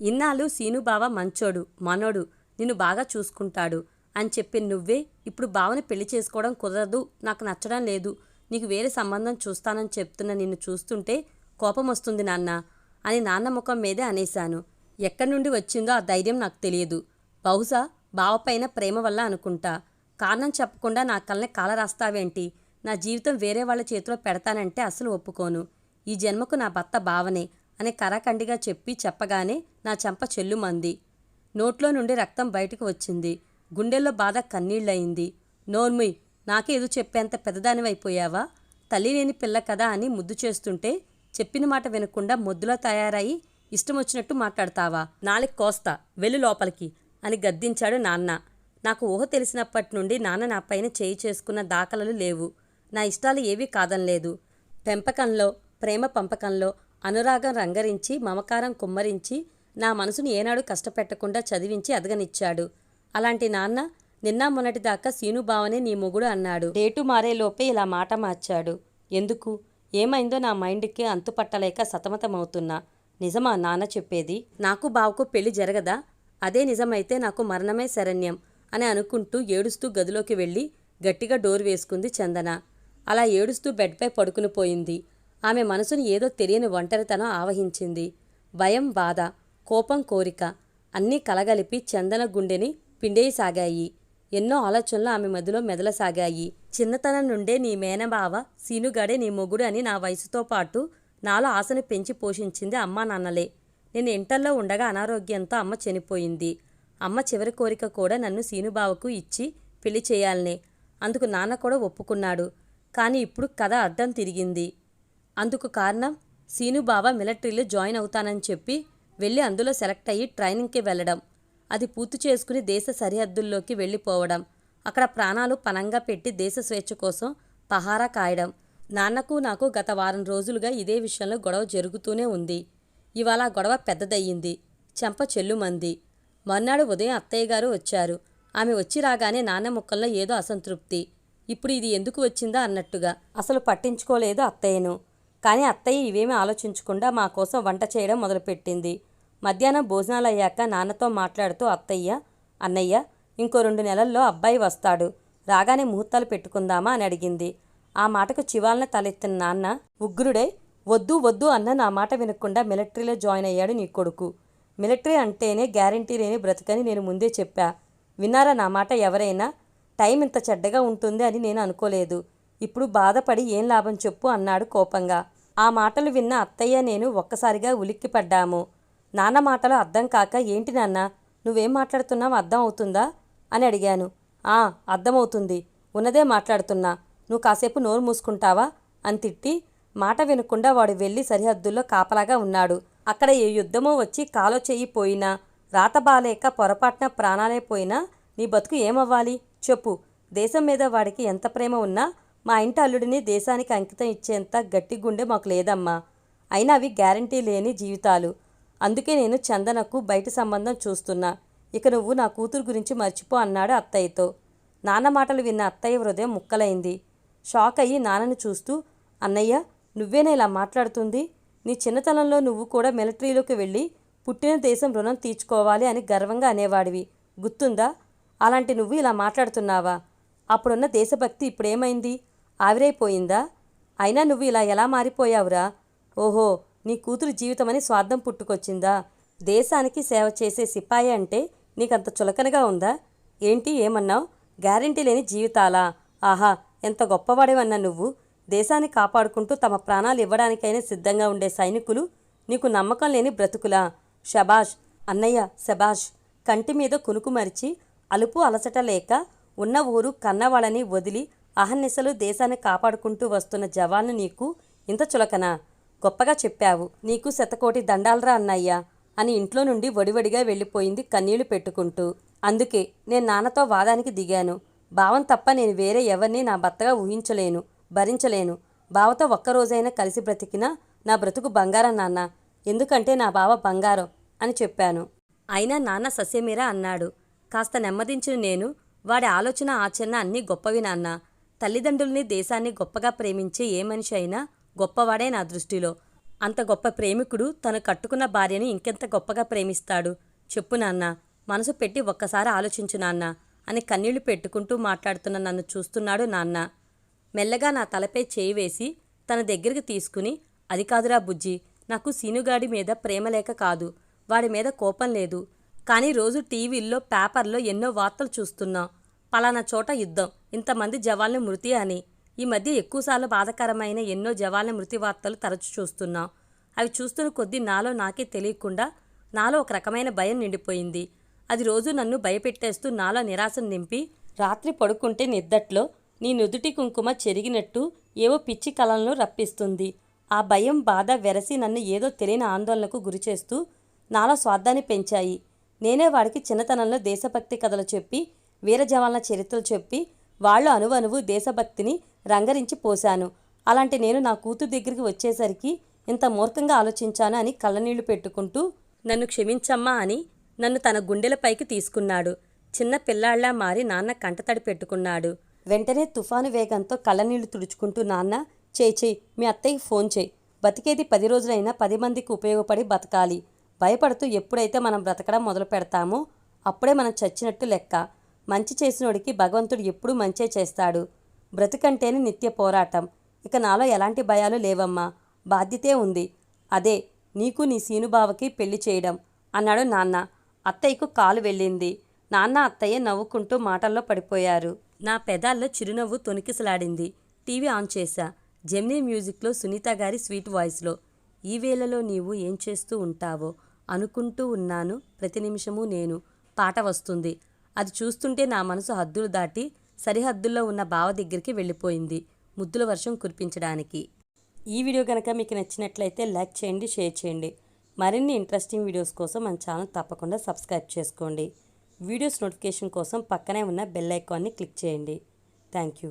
ఇన్నాళ్ళు సీనుబావ మంచోడు మనోడు నిన్ను బాగా చూసుకుంటాడు అని చెప్పి నువ్వే ఇప్పుడు బావని పెళ్ళి చేసుకోవడం కుదరదు నాకు నచ్చడం లేదు నీకు వేరే సంబంధం చూస్తానని చెప్తున్న నిన్ను చూస్తుంటే కోపం వస్తుంది నాన్న అని నాన్న ముఖం మీదే అనేశాను. ఎక్కడి నుండి వచ్చిందో ఆ ధైర్యం నాకు తెలియదు. బహుశా బావపైన ప్రేమ వల్ల అనుకుంటా. కారణం చెప్పకుండా నా కళ్ళని కాల రాస్తావేంటి నా జీవితం వేరే వాళ్ళ చేతిలో పెడతానంటే అసలు ఒప్పుకోను. ఈ జన్మకు నా భర్త బావనే. అని కరాఖండిగా చెప్పి చెప్పగానే నా చెంప చెల్లుమంది. నోట్లో నుండి రక్తం బయటకు వచ్చింది. గుండెల్లో బాధ కన్నీళ్ళయింది. నోర్ముయ్ నాకేదో చెప్పేంత పెద్దదానివైపోయావా? తల్లి లేని పిల్ల కదా అని ముద్దు చేస్తుంటే చెప్పిన మాట వినకుండా మొద్దులా తయారై ఇష్టం వచ్చినట్టు మాట్లాడతావా? నాలుగు కోస్తా వెళ్ళు లోపలికి అని గద్దించాడు నాన్న. నాకు ఊహ తెలిసినప్పటి నుండి నాన్న నా పైన చేయి చేసుకున్న దాఖలలు లేవు. నా ఇష్టాలు ఏవీ కాదనలేదు. పెంపకంలో ప్రేమ పంపకంలో అనురాగం రంగరించి మమకారం కుమ్మరించి నా మనసును ఏనాడు కష్టపెట్టకుండా చదివించి అదగనిచ్చాడు. అలాంటి నాన్న నిన్న మొన్నటిదాకా సీనుబావనే నీ మొగుడు అన్నాడు. డేటు మారేలోపే ఇలా మాట మార్చాడు. ఎందుకు? ఏమైందో నా మైండ్కి అంతుపట్టలేక సతమతమవుతున్నా. నిజమా నాన్న చెప్పేది? నాకు బావకు పెళ్ళి జరగదా? అదే నిజమైతే నాకు మరణమే శరణ్యం అని అనుకుంటూ ఏడుస్తూ గదిలోకి వెళ్ళి గట్టిగా డోర్ వేసుకుంది చందన. అలా ఏడుస్తూ బెడ్పై పడుకుని పోయింది. ఆమె మనసుని ఏదో తెలియని ఒంటరితనం ఆవహించింది. భయం బాధ కోపం కోరిక అన్నీ కలగలిపి చందన గుండెని పిండేయసాగాయి. ఎన్నో ఆలోచనలు ఆమె మదిలో మెదలసాగాయి. చిన్నతనం నుండే నీ మేనబావ సీనుగాడే నీ మొగుడు అని నా వయసుతో పాటు నాలో ఆశను పెంచి పోషించింది అమ్మా నాన్నలే. నేను ఇంటర్లో ఉండగా అనారోగ్యంతో అమ్మ చనిపోయింది. అమ్మ చివరి కోరిక కూడా నన్ను సీనుబావకు ఇచ్చి పెళ్ళి చేయాలనే అందుకు నాన్న కూడా ఒప్పుకున్నాడు. కానీ ఇప్పుడు కథ అడ్డం తిరిగింది. అందుకు కారణం సీనుబావ మిలిటరీలో జాయిన్ అవుతానని చెప్పి వెళ్ళి అందులో సెలెక్ట్ అయ్యి ట్రైనింగ్కి వెళ్ళడం. అది పూర్తి చేసుకుని దేశ సరిహద్దుల్లోకి వెళ్ళిపోవడం. అక్కడ ప్రాణాలు పనంగా పెట్టి దేశ స్వేచ్ఛ కోసం పహారా కాయడం. నాన్నకు నాకు గత వారం రోజులుగా ఇదే విషయంలో గొడవ జరుగుతూనే ఉంది. ఇవాళ గొడవ పెద్దదయ్యింది. చెంప చెల్లుమంది. మర్నాడు ఉదయం అత్తయ్య గారు వచ్చారు. ఆమె వచ్చి రాగానే నాన్న ముక్కల్లో ఏదో అసంతృప్తి. ఇప్పుడు ఇది ఎందుకు వచ్చిందా అన్నట్టుగా. అసలు పట్టించుకోలేదు అత్తయ్యను. కానీ అత్తయ్య ఇవేమీ ఆలోచించకుండా మా కోసం వంట చేయడం మొదలుపెట్టింది. మధ్యాహ్నం భోజనాలు అయ్యాక నాన్నతో మాట్లాడుతూ అత్తయ్య అన్నయ్య ఇంకో రెండు నెలల్లో అబ్బాయి వస్తాడు. రాగానే ముహూర్తాలు పెట్టుకుందామా? అని అడిగింది. ఆ మాటకు చివాలన తలెత్తిన నాన్న ఉగ్రుడే వద్దు వద్దు అన్న నా మాట వినకుండా మిలిటరీలో జాయిన్ అయ్యాడు నీ కొడుకు. మిలిటరీ అంటేనే గ్యారంటీ లేని బ్రతకని నేను ముందే చెప్పా. విన్నారా నా మాట ఎవరైనా? టైం ఇంత చెడ్డగా ఉంటుంది అని నేను అనుకోలేదు. ఇప్పుడు బాధపడి ఏం లాభం చెప్పు అన్నాడు కోపంగా. ఆ మాటలు విన్న అత్తయ్య నేను ఒక్కసారిగా ఉలిక్కిపడ్డాము నాన్న మాటలు అర్థం కాక ఏంటి నాన్న నువ్వేం మాట్లాడుతున్నావు అర్థం అవుతుందా? అని అడిగాను. ఆ అర్థమవుతుంది. ఉన్నదే మాట్లాడుతున్నా. నువ్వు కాసేపు నోరు మూసుకుంటావా? అని తిట్టి మాట వినకుండా వాడు వెళ్ళి సరిహద్దుల్లో కాపలాగా ఉన్నాడు. అక్కడ ఏ యుద్ధమో వచ్చి కాలో చెయ్యి పోయినా రాత బాలేక పొరపాటున ప్రాణాలే పోయినా నీ బతుకు ఏమవ్వాలి? చెప్పు. దేశం మీద వాడికి ఎంత ప్రేమ ఉన్నా మా ఇంటి అల్లుడిని దేశానికి అంకితం ఇచ్చేంత గట్టి గుండె మాకు లేదమ్మా. అయినా అవి గ్యారంటీ లేని జీవితాలు. అందుకే నేను చందనకు బయట సంబంధం చూస్తున్నా. ఇక నువ్వు నా కూతురు గురించి మర్చిపో అన్నాడు అత్తయ్యతో. నాన్న మాటలు విన్న అత్తయ్య హృదయం ముక్కలైంది. షాక్ అయ్యి నాన్నను చూస్తూ అన్నయ్య నువ్వేనా ఇలా మాట్లాడుతుంది? నీ చిన్నతనంలో నువ్వు కూడా మిలిటరీలోకి వెళ్ళి పుట్టిన దేశం రుణం తీర్చుకోవాలి అని గర్వంగా అనేవాడివి. గుర్తుందా? అలాంటి నువ్వు ఇలా మాట్లాడుతున్నావా? అప్పుడున్న దేశభక్తి ఇప్పుడేమైంది? ఆవిరైపోయిందా? అయినా నువ్వు ఇలా ఎలా మారిపోయావురా? ఓహో నీ కూతురు జీవితమని స్వార్థం పుట్టుకొచ్చిందా? దేశానికి సేవ చేసే సిపాయి అంటే నీకంత చులకనగా ఉందా? ఏంటి ఏమన్నావు? గ్యారంటీ లేని జీవితాలా? ఆహా ఎంత గొప్పవాడేవన్నా నువ్వు? దేశాన్ని కాపాడుకుంటూ తమ ప్రాణాలు ఇవ్వడానికైనా సిద్ధంగా ఉండే సైనికులు నీకు నమ్మకం లేని బ్రతుకులా? షబాష్ అన్నయ్య శబాష్ కంటి మీద కునుకు మరిచి అలుపు అలసట లేక ఉన్న ఊరు కన్నవాళ్ళని వదిలి అహర్నిశలు దేశాన్ని కాపాడుకుంటూ వస్తున్న జవాన్లు నీకు ఇంత చులకనా? గొప్పగా చెప్పావు. నీకు శతకోటి దండాలరా అన్నయ్యా అని ఇంట్లో నుండి వడివడిగా వెళ్ళిపోయింది కన్నీళ్ళు పెట్టుకుంటూ. అందుకే నేను నాన్నతో వాదానికి దిగాను. భావం తప్ప నేను వేరే ఎవరిని నా భర్తగా ఊహించలేను భరించలేను. బావతో ఒక్కరోజైనా కలిసి బ్రతికినా నా బ్రతుకు బంగారం నాన్న. ఎందుకంటే నా బావ బంగారం అని చెప్పాను. అయినా నాన్న సస్యమీరా అన్నాడు. కాస్త నెమ్మదించిన నేను వాడి ఆలోచన ఆచరణ అన్నీ గొప్పవి నాన్న. తల్లిదండ్రుల్ని దేశాన్ని గొప్పగా ప్రేమించే ఏ మనిషి అయినా గొప్పవాడే నా దృష్టిలో. అంత గొప్ప ప్రేమికుడు తను కట్టుకున్న భార్యను ఇంకెంత గొప్పగా ప్రేమిస్తాడు? చెప్పు నాన్న మనసు పెట్టి ఒక్కసారి ఆలోచించు నాన్న అని కన్నీళ్ళు పెట్టుకుంటూ మాట్లాడుతున్న నన్ను చూస్తున్నాడు నాన్న. మెల్లగా నా తలపై చేయి వేసి తన దగ్గరికి తీసుకుని అది కాదురా బుజ్జి నాకు సీనుగాడి మీద ప్రేమ లేక కాదు వాడి మీద కోపం లేదు. కానీ రోజు టీవీల్లో పేపర్లో ఎన్నో వార్తలు చూస్తున్నాం. పలానా చోట యుద్ధం. ఇంతమంది జవాన్ల మృతి అని. ఈ మధ్య ఎక్కువసార్లు బాధకరమైన ఎన్నో జవాన్ల మృతి వార్తలు తరచు చూస్తున్నాం. అవి చూస్తున్న కొద్దీ నాలో నాకే తెలియకుండా నాలో ఒక రకమైన భయం నిండిపోయింది. అది రోజు నన్ను భయపెట్టేస్తూ నాలో నిరాశను నింపి రాత్రి పడుకుంటే నిద్దట్లో నీ నుదుటి కుంకుమ చెరిగినట్టు ఏవో పిచ్చి కలలను రప్పిస్తుంది. ఆ భయం బాధ వెరసి నన్ను ఏదో తెలియని ఆందోళనకు గురిచేస్తూ నాలో స్వార్థాన్ని పెంచాయి. నేనే వాడికి చిన్నతనంలో దేశభక్తి కథలు చెప్పి వీర జవాన్ల చరిత్రలు చెప్పి వాళ్ళు అనువనువు దేశభక్తిని రంగరించి పోశాను. అలాంటి నేను నా కూతురు దగ్గరికి వచ్చేసరికి ఇంత మూర్ఖంగా ఆలోచించాను అని కళ్ళనీళ్ళు పెట్టుకుంటూ నన్ను క్షమించమ్మా అని నన్ను తన గుండెలపైకి తీసుకున్నాడు. చిన్న పిల్లాళ్ళా మారి నాన్న కంటతడి పెట్టుకున్నాడు. వెంటనే తుఫాను వేగంతో కళ్ళనీళ్ళు తుడుచుకుంటూ నాన్న చేయి చేయి మీ అత్తయ్యకి ఫోన్ చేయి. బతికేది పది రోజులైనా పది మందికి ఉపయోగపడి బతకాలి. భయపడుతూ ఎప్పుడైతే మనం బ్రతకడం మొదలు పెడతామో అప్పుడే మనం చచ్చినట్టు లెక్క. మంచి చేసినోడికి భగవంతుడు ఎప్పుడూ మంచే చేస్తాడు. బ్రతుకంటేనే నిత్య పోరాటం. ఇక నాలో ఎలాంటి భయాలు లేవమ్మా. బాధ్యతే ఉంది. అదే నీకు నీ సీనుబావకి పెళ్ళి చేయడం అన్నాడు నాన్న. అత్తయ్యకు కాలు వెళ్ళింది. నాన్న అత్తయ్య నవ్వుకుంటూ మాటల్లో పడిపోయారు. నా పెదాల్లో చిరునవ్వు తొనికిసలాడింది. టీవీ ఆన్ చేశా. జెమినీ మ్యూజిక్లో సునీత గారి స్వీట్ వాయిస్లో ఈ వేళలో నీవు ఏం చేస్తూ ఉంటావో అనుకుంటూ ఉన్నాను. ప్రతి నిమిషము నేను. పాట వస్తుంది. అది చూస్తుంటే నా మనసు హద్దులు దాటి సరిహద్దుల్లో ఉన్న బావ దగ్గరికి వెళ్ళిపోయింది ముద్దుల వర్షం కురిపించడానికి. ఈ వీడియో కనుక మీకు నచ్చినట్లయితే లైక్ చేయండి షేర్ చేయండి. మరిన్ని ఇంట్రెస్టింగ్ వీడియోస్ కోసం మన ఛానల్ తప్పకుండా సబ్స్క్రైబ్ చేసుకోండి. వీడియోస్ నోటిఫికేషన్ కోసం పక్కనే ఉన్న బెల్ ఐకాన్ని క్లిక్ చేయండి. Thank you.